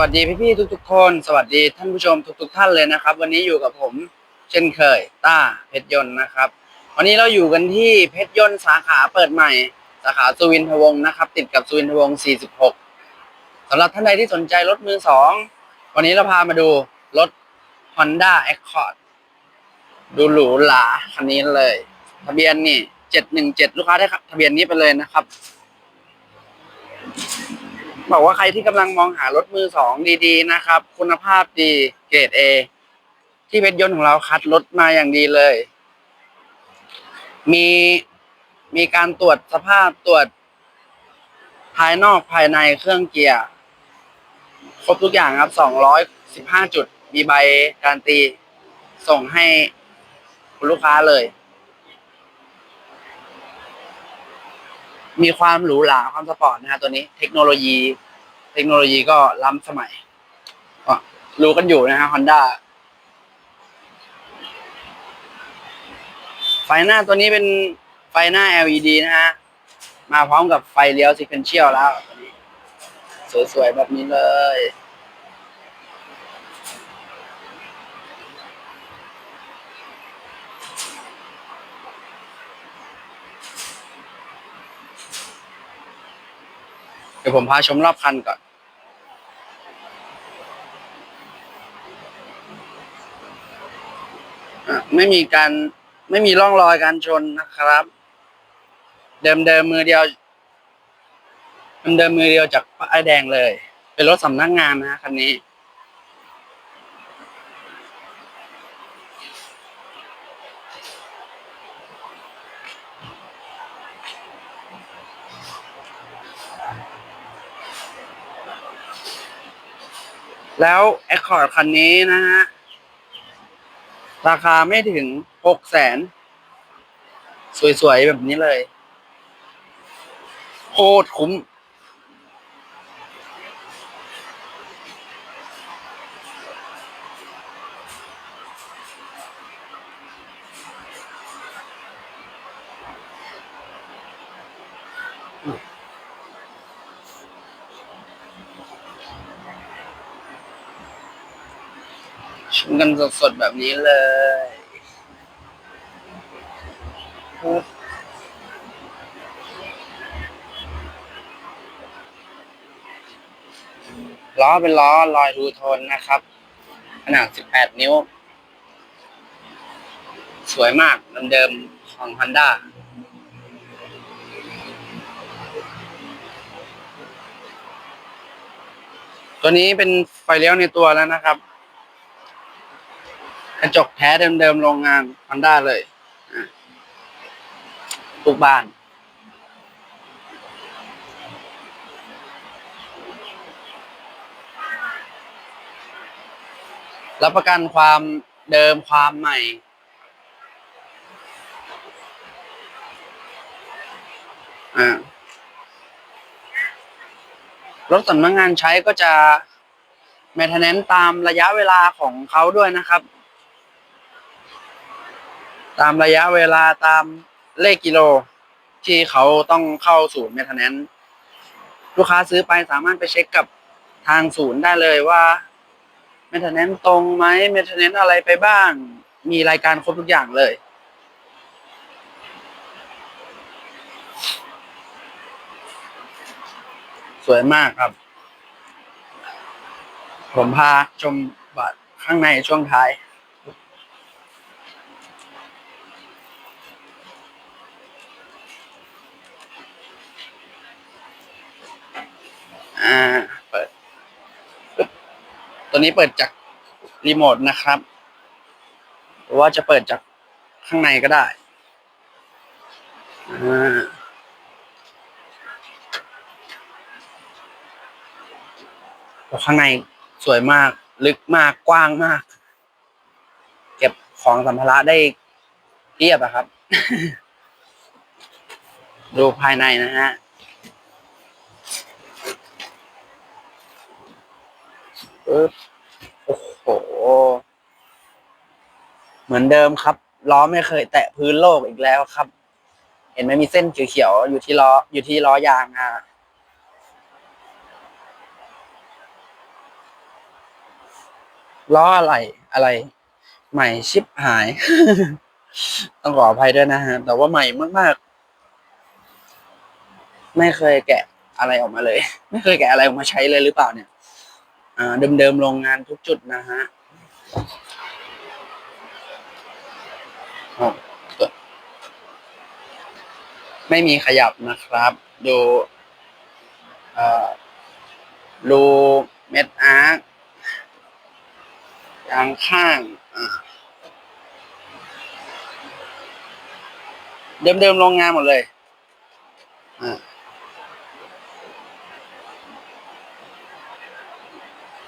วัสดีพี่ๆทุก ๆ คน สวัสดีท่านผู้ชมทุก ๆ ท่านเลยนะครับ วันนี้อยู่กับผมเช่นเคยต้าเพชรยนต์นะครับ วันนี้เราอยู่กันที่เพชรยนต์สาขาเปิดใหม่ สาขาสุวินทวงศ์นะครับ ติดกับสุวินทวงศ์ 46สำหรับท่านใดที่สนใจรถมือสองวันนี้เราพามาดูรถ Honda Accord ดูหรูหราคันนี้เลย ทะเบียนนี่717 ลูกค้าได้ทะเบียนนี้ไปเลยนะครับ บอกว่าใครที่กำลังมองหารถมือสองดีๆนะครับ คุณภาพดีเกรด A ที่เพชรยนต์ของเราคัดรถมาอย่างดีเลย มีมีการตรวจสภาพตรวจ ภายนอกภายในเครื่องเกียร์ครบทุกอย่างครับ215จุด มีใบการตีส่งให้คุณลูกค้าเลย มีความหรูหราความสปอร์ตนะฮะตัวนี้เทคโนโลยี เทคโนโลยีก็ล้ำสมัยก็รู้กันอยู่นะฮะฮอนด้าไฟหน้าตัวนี้เป็นไฟหน้า LED นะฮะ มาพร้อมกับไฟเลี้ยว sequential แล้ว สวยๆ แบบนี้เลย ดี๋ยวผมพาชมรอบคันก่อนอะไม่มีการไม่มีร่องรอยการชนนะครับ เดิมเดิมมือเดียวเดิมเดิมมือเดียวจากป้ายแดงเลย เป็นรถสำนักงานนะคันนี้ แล้ว Accord คันนี้นะฮะ ราคาไม่ถึงหกแสน สวยๆ แบบนี้เลย โคตรคุ้ม กันสดๆแบบนี้เลยล้อเป็นล้อลอยทูโทนนะครับ ขนาด 18 นิ้ว สวยมากเดิมๆของ Honda ตัวนี้เป็นไฟเลี้ยวในตัวแล้วนะครับ กระจกแท้เดิมๆโรงงาน Honda เลยทุกบ้าน รับประกันความเดิมความใหม่อ่ารถสำนักงงานใช้ก็จะ m ม i n t e n a n c e ตามระยะเวลาของเขาด้วยนะครับ ตามระยะเวลาตามเลขกิโล ที่เขาต้องเข้าศูนย์ m ม i n t e n a n c e ลูกค้าซื้อไปสามารถไปเช็คกับทางศูนย์ได้เลยว่าเมทนเนนตรงไหมเมทนเนนอะไรไปบ้าง มีรายการครบทุกอย่างเลยสวยมากครับ ผมพาชมบัตรข้างในช่วงท้าย อ่า เปิด ตัวนี้เปิดจากรีโมทนะครับ หรือว่าจะเปิดจากข้างในก็ได้ อ่าข้างในสวยมาก ลึกมากกว้างมาก เก็บของสัมภาระได้เทียบอะครับ ดูภายในนะฮะ ปึ๊บโอ้โห เหมือนเดิมครับล้อไม่เคยแตะพื้นโลกอีกแล้วครับ เห็นไหมมีเส้นเขียวๆอยู่ที่ล้ออยู่ที่ล้อยางอะล้ออะไรอะไร ใหม่ชิปหาย ต้องขออภัยด้วยนะฮะ แต่ว่าใหม่มากๆ ไม่เคยแกะอะไรออกมาเลย ไม่เคยแกะอะไรออกมาใช้เลยหรือเปล่าเนี่ย เดิมๆโรงงานทุกจุดนะฮะไม่มีขยับนะครับ ดูรูเม็ดอาร์คยางข้าง เดิมๆโรงงานหมดเลย อ่า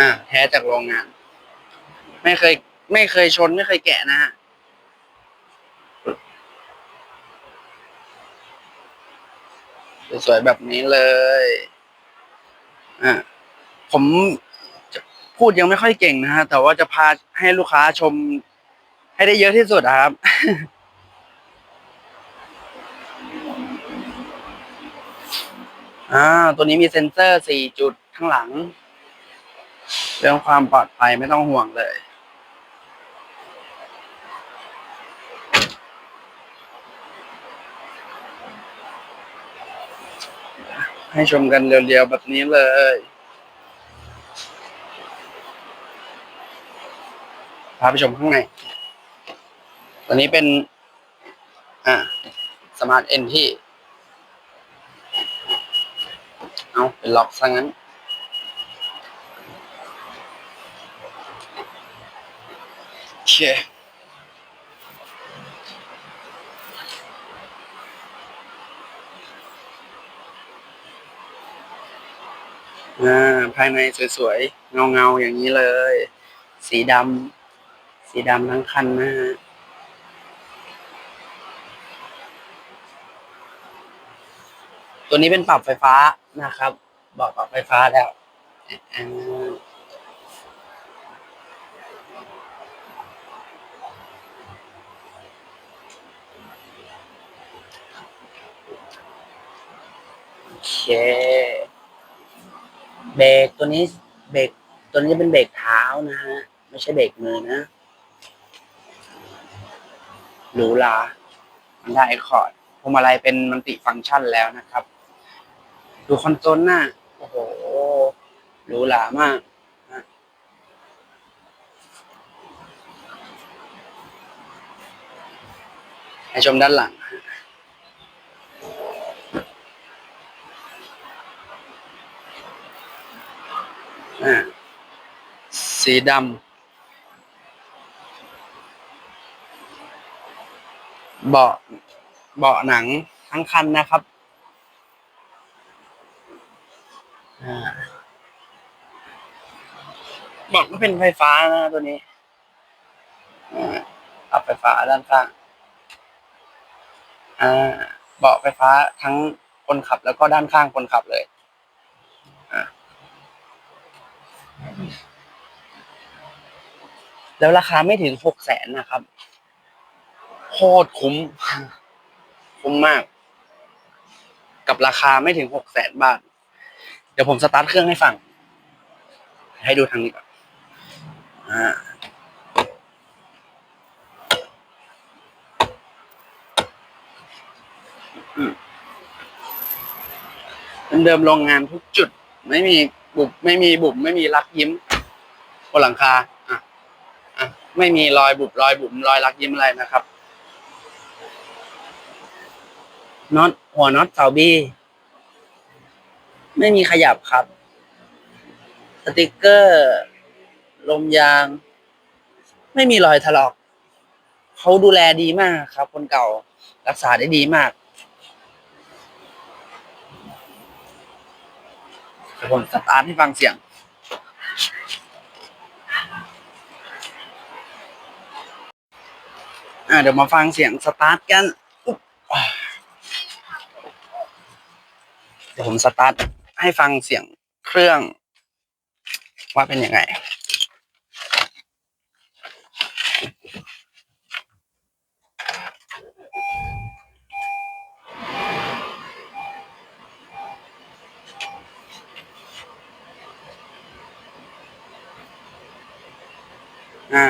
อ่าแท้จากโรงงาน ไม่เคย ไม่เคยชนไม่เคยแกะนะฮะสวยๆแบบนี้เลยอ่าผมพูดยังไม่ค่อยเก่งนะฮะ แต่ว่าจะพาให้ลูกค้าชม ให้ได้เยอะที่สุดอะครับอ่า ตัวนี้มีเซ็นเซอร์สี่จุดข้างหลัง เรื่องความปลอดภัยไม่ต้องห่วงเลย ให้ชมกันเรียวๆแบบนี้เลยพาไปชมข้างในตัวนี้เป็น อ่าสมาร์ทเอ็นที่ เอาเป็นล็อกซะงั้น โอ เค อ่า ภายในสวยๆ เงาๆ อย่างนี้เลย สีดำ สีดำทั้งคันนะฮะตัวนี้เป็นปรับไฟฟ้านะครับ บอกปรับไฟฟ้าแล้วอ่าโอ เบรกตัวนี้เบรกตัวนี้เป็นเบรกเท้านะฮะ ไม่ใช่เบรกมือนะหรูหรามันได้คอร์ดพวงมาลัยเป็นมันติฟังก์ชันแล้วนะครับ ดูคอนโซลหน้า โอ้โหหรูหรามากนะให้ชมด้านหลัง สีดำเบาะเบาะหนังทั้งคันนะครับอ่าบอกว่าเป็นไฟฟ้านะตัวนี้อ่าปรับไฟฟ้าด้านข้างอ่าเบาะไฟฟ้าทั้งคนขับแล้วก็ด้านข้างคนขับเลย อ่า แล้วราคาไม่ถึงหกแสนนะครับโคตรคุ้ม คุ้มมาก กับราคาไม่ถึงหกแสนบาท เดี๋ยวผมสตาร์ทเครื่องให้ฟัง ให้ดูทางนี้ก่อนอ่าเป็นเดิมโรงงานทุกจุด ไม่มีบุบไม่มีบุบไม่มีรักยิ้มบนหลังคา ไม่มีรอยบุบรอยบุบรอยรักยิ้มอะไรนะครับน็อตหัวน็อตเสาบี้ไม่มีขยับครับ สติกเกอร์ ลมยาง ไม่มีรอยถลอกเขาดูแลดีมากครับ คนเก่ารักษาได้ดีมากผมสตาร์ทให้ฟังเสียง อ่าเดี๋ยวมาฟังเสียงสตาร์ทกันเดี๋ยวผมสตาร์ทให้ฟังเสียงเครื่อง ว่าเป็นยังไงอ่า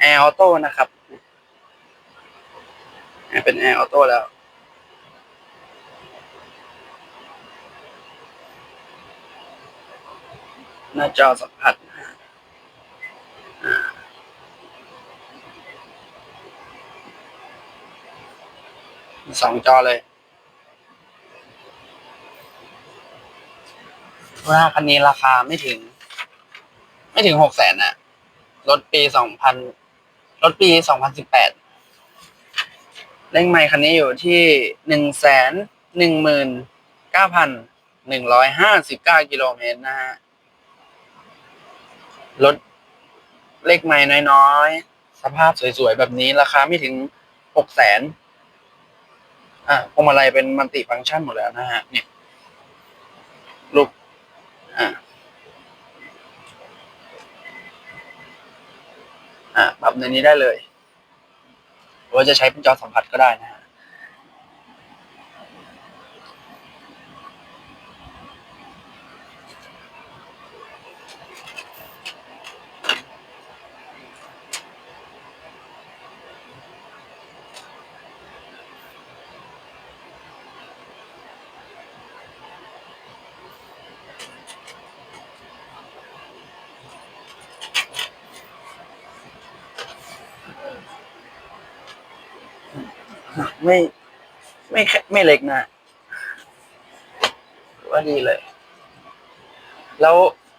แอร์ออโต้นะครับอ่าเป็นแอร์ออ โต้แล้ว หน้าจอสัมผัสสองจอเลยว่าคันนี้ราคาไม่ถึง ไม่ถึงหกแสนอะรถปีสองพันรถปีสองพันสิบแปด เร่งไมค์คันนี้อยู่ที่หนึ่งแสนหนึ่งหมื่นเก้าพันหนึ่งร้อยห้าสิบเก้ากิโลเมตรนะฮะรถเลขไม่น้อยๆ สภาพสวยๆ แบบนี้ราคาไม่ถึงหกแสนอะพวงมาลัยเป็นมัลติฟังก์ชันหมดแล้วนะฮะ เนี่ยลูกอะอะปรับในนี้ได้เลย รือว่าจะใช้เป็นจอสัมผัสก็ได้นะ ไม่ไม่ไม่เล็กนะว่าดีเลย แล้ว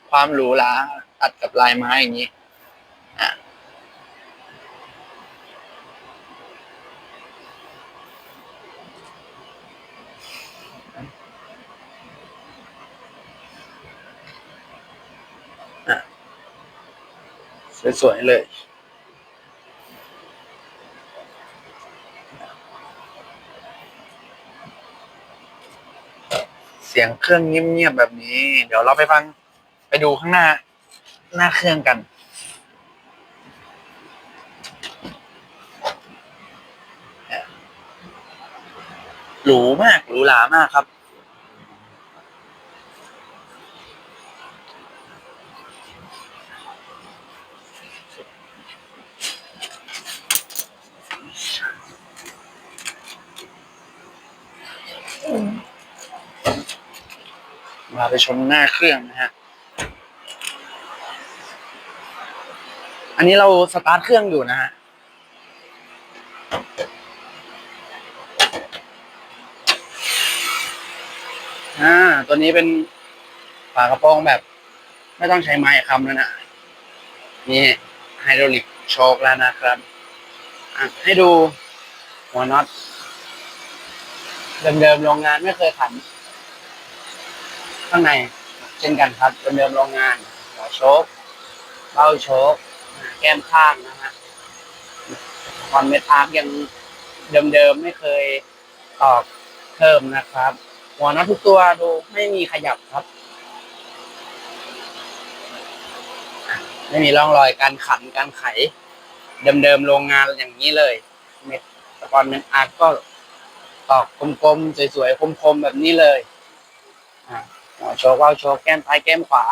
ความหรูหราตัดกับลายไม้อย่างนี้อะสวยๆเลย เสียงเครื่องเงียบๆแบบนี้ เดี๋ยวเราไปฟังไปดูข้างหน้า หน้าเครื่องกันหรูมากหรูหรามากครับ มาไปชมหน้าเครื่องนะฮะ อันนี้เราสตาร์ทเครื่องอยู่นะฮะอ่า ตัวนี้เป็นฝากระโปรงแบบ ไม่ต้องใช้ไม้ค้ำแล้วนะ นี่ไฮดรอลิกโชคแล้วนะครับอะให้ดูหัวน็อตเดิมๆโรงงานไม่เคยขัน ข้างในเช่นกันครับเดิมๆโรงงานหัวโชคเบ้าโชคแก้มข้างนะฮะคอนเมทาร์คยังเดิมๆไม่เคยตอกเพิ่มนะครับ หัวน็อตทุกตัวดูไม่มีขยับครับ ไม่มีร่องรอยการขันการไข เดิมๆโรงงานอย่างนี้เลย เม็ดสปอนเมทอาร์ก็ตอกกลมๆสวยๆคมๆแบบนี้เลยอ่า โชว์ว่าวโชว์แก้มซ้ายแก้มขวา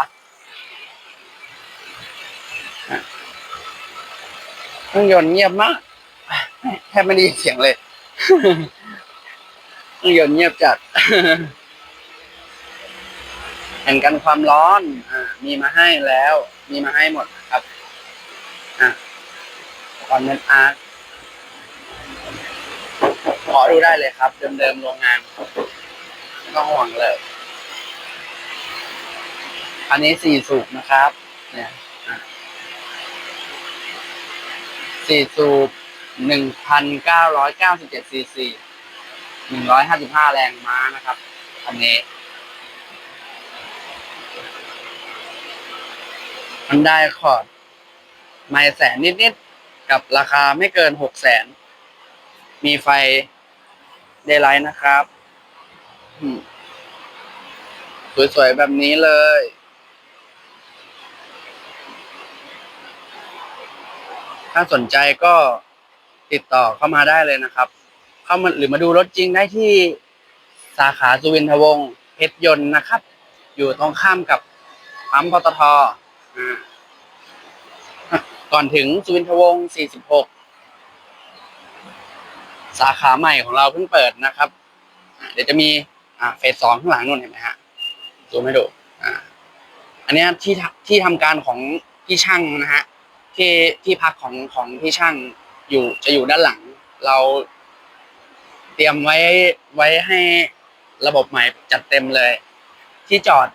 เครื่องยนต์เงียบมากแทบไม่ได้ยินเสียงเลยเครื่องยนต์เงียบจัดแผ่นกันความร้อนอมีมาให้แล้ว มีมาให้หมดครับอะคอนเมนอาร์ตขอดูได้เลยครับ เดิมๆโรงงานไม่ต้องห่วงเลย อันนี้สี่สูบนะครับ เนี่ยสี่สูบหนึ่งพันเก้าร้อยเก้าสิบเจ็ดซีซีหนึ่งร้อยห้าสิบห้าแรงม้านะครับ อันนี้มันได้คอร์ดไม่แสนนิด ๆ กับราคาไม่เกินหกแสน มีไฟเดย์ไลท์นะครับ สวย ๆ แบบนี้เลย ถ้าสนใจก็ติดต่อเข้ามาได้เลยนะครับ เข้ามาหรือมาดูรถจริงได้ที่สาขาสุวินทวงศ์เพชรยนต์นะครับ อยู่ตรงข้ามกับปั๊มปตทอ่าก่อนถึงสุวินทวงศ์ 46 สาขาใหม่ของเราเพิ่งเปิดนะครับ เดี๋ยวจะมีอ่าเฟสสองข้างหลังนู่นเห็นไหมฮะดูไม่ดูอ่าอันนี้ที่ที่ทำการของพี่ช่างนะฮะ ที่ที่พักของของพี่ช่างอยู่จะอยู่ด้านหลัง เราเตรียมไว้ไว้ให้ระบบใหม่จัดเต็มเลย ที่จอด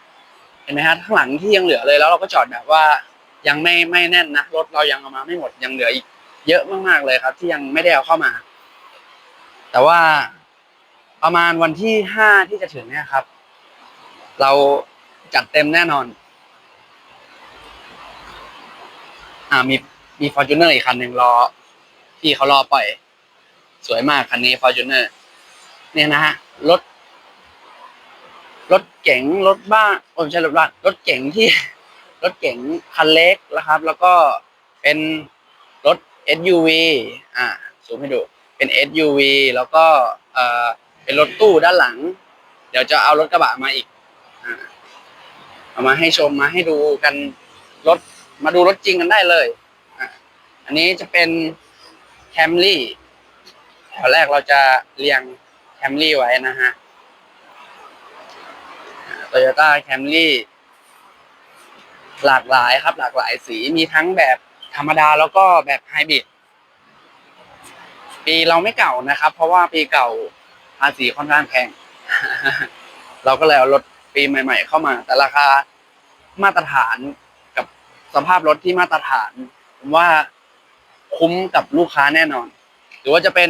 เห็นไหมฮะข้างหลังที่ยังเหลือเลย แล้วเราก็จอดแบบว่ายังไม่ไม่แน่นนะรถเรายังเอามาไม่หมดยังเหลืออีก เยอะมากๆเลยครับ ที่ยังไม่ได้เอาเข้ามา แต่ว่าประมาณวันที่ห้าที่จะถึงเนี่ยครับ เราจัดเต็มแน่นอน อ่ามีมีฟอร์จูเนอร์อีกคันหนึ่งรอพี่เขารอปล่อย สวยมากคันนี้ฟอร์จูเนอร์เนี่ยนะฮะรถรถเก๋งรถบ้านโอ้ไม่ใช่รถบ้านรถเก๋งที่ รถเก๋งคันเล็กนะครับ แล้วก็เป็นรถ SUV อ่าซูมให้ดู เป็น SUV แล้วก็เอ่อเป็นรถตู้ด้านหลัง เดี๋ยวจะเอารถกระบะมาอีกอ่าเอามาให้ชมมาให้ดูกันรถ มาดูรถจริงกันได้เลยอันนี้จะเป็น Camry แถวแรกเราจะเรียง Camry ไว้นะฮะโตโยต้าแคมรี่หลากหลายครับ หลากหลายสีมีทั้งแบบธรรมดาแล้วก็แบบไฮบริดปีเราไม่เก่านะครับ เพราะว่าปีเก่าภาษีค่อนข้างแพง เราก็เลยเอารถปีใหม่ ๆ เข้ามา แต่ราคามาตรฐาน สภาพรถที่มาตรฐาน ผมว่าคุ้มกับลูกค้าแน่นอน หรือว่าจะเป็น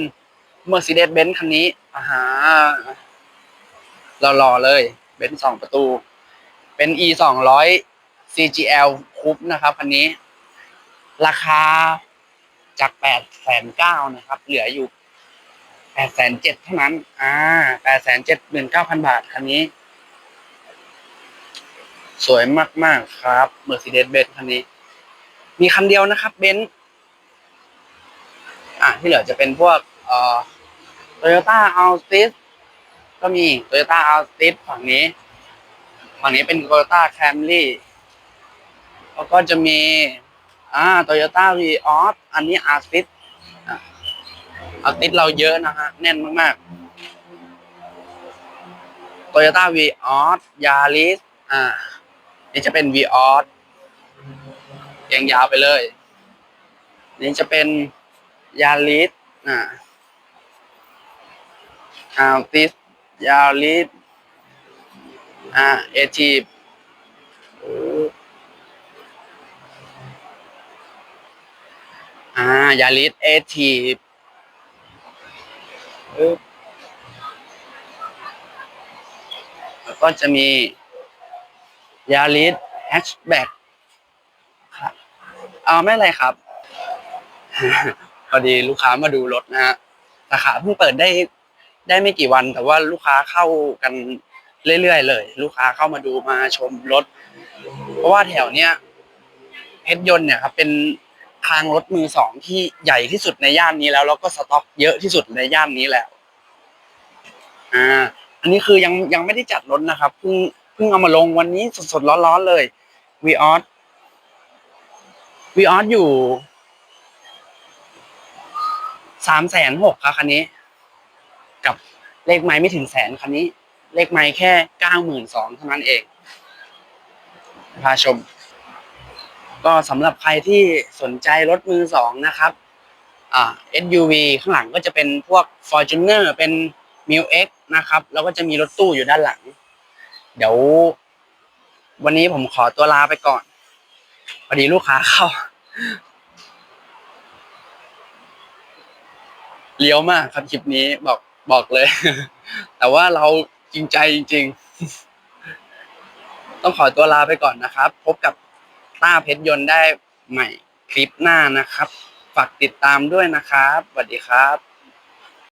Mercedes-Benz คันนี้อาฮะหล่อๆเลยเบนซ์สองประตู เป็น e สองร้อย CGL คูปนะครับคันนี้ ราคาจากแปดแสนเก้านะครับ เหลืออยู่แปดแสนเจ็ดเท่านั้น อ่าแปดแสนเจ็ดหมื่นเก้าพันบาทคันนี้ สวยมากๆครับ Mercedes-Benz คันนี้ มีคันเดียวนะครับเบนซ์อ่าที่เหลือจะเป็นพวกเอ่อ Toyota Altis ก็มี Toyota Altis ฝั่งนี้ ฝั่งนี้เป็น Toyota Camry แล้วก็จะมีอ่า Toyota Vios อันนี้ Altis อะ Altis เราเยอะนะฮะ แน่นมากๆ Toyota Vios Yaris อ่า นี่จะเป็น Vios ยงยาวไปเลย นี่จะเป็น Yaris อ่า Altis ยาลิสอ่าเอทีอ่ายาลิสเอทีแล้วก็จะมี ยาลิสแฮชแบ็กครับเอาไม่อะไรครับ พอดีลูกค้ามาดูรถนะฮะสาขาเพิ่งเปิดได้ได้ไม่กี่วัน แต่ว่าลูกค้าเข้ากันเรื่อยๆเลย ลูกค้าเข้ามาดูมาชมรถ เพราะว่าแถวเนี้ยเพชรยนต์เนี่ยครับเป็นคลังรถมือสองที่ใหญ่ที่สุดในย่านนี้แล้วแล้วก็สต็อกเยอะที่สุดในย่านนี้แล้ว อ่า อันนี้คือยังยังไม่ได้จัดรถนะครับเพิ่ง เพิ่งเอามาลงวันนี้สดๆร้อนๆเลยวีออสวีออสอยู่สามแสนหกครับคันนี้ กับเลขไม้ไม่ถึงแสนคันนี้ เลขไม้แค่เก้าหมื่นสองเท่านั้นเอง พาชม ก็สำหรับใครที่สนใจรถมือสองนะครับ อ่า SUV ข้างหลังก็จะเป็นพวก Fortuner เป็น m i l X นะครับ แล้วก็จะมีรถตู้อยู่ด้านหลัง เดี๋ยว วันนี้ผมขอตัวลาไปก่อนพอดีลูกค้าเข้าเลี้ยวมากครับคลิปนี้บอกบอกเลย แต่ว่าเราจริงใจจริง ๆ ต้องขอตัวลาไปก่อนนะครับ พบกับต้าเพชรยนต์ได้ใหม่คลิปหน้านะครับ ฝากติดตามด้วยนะครับสวัสดีครับ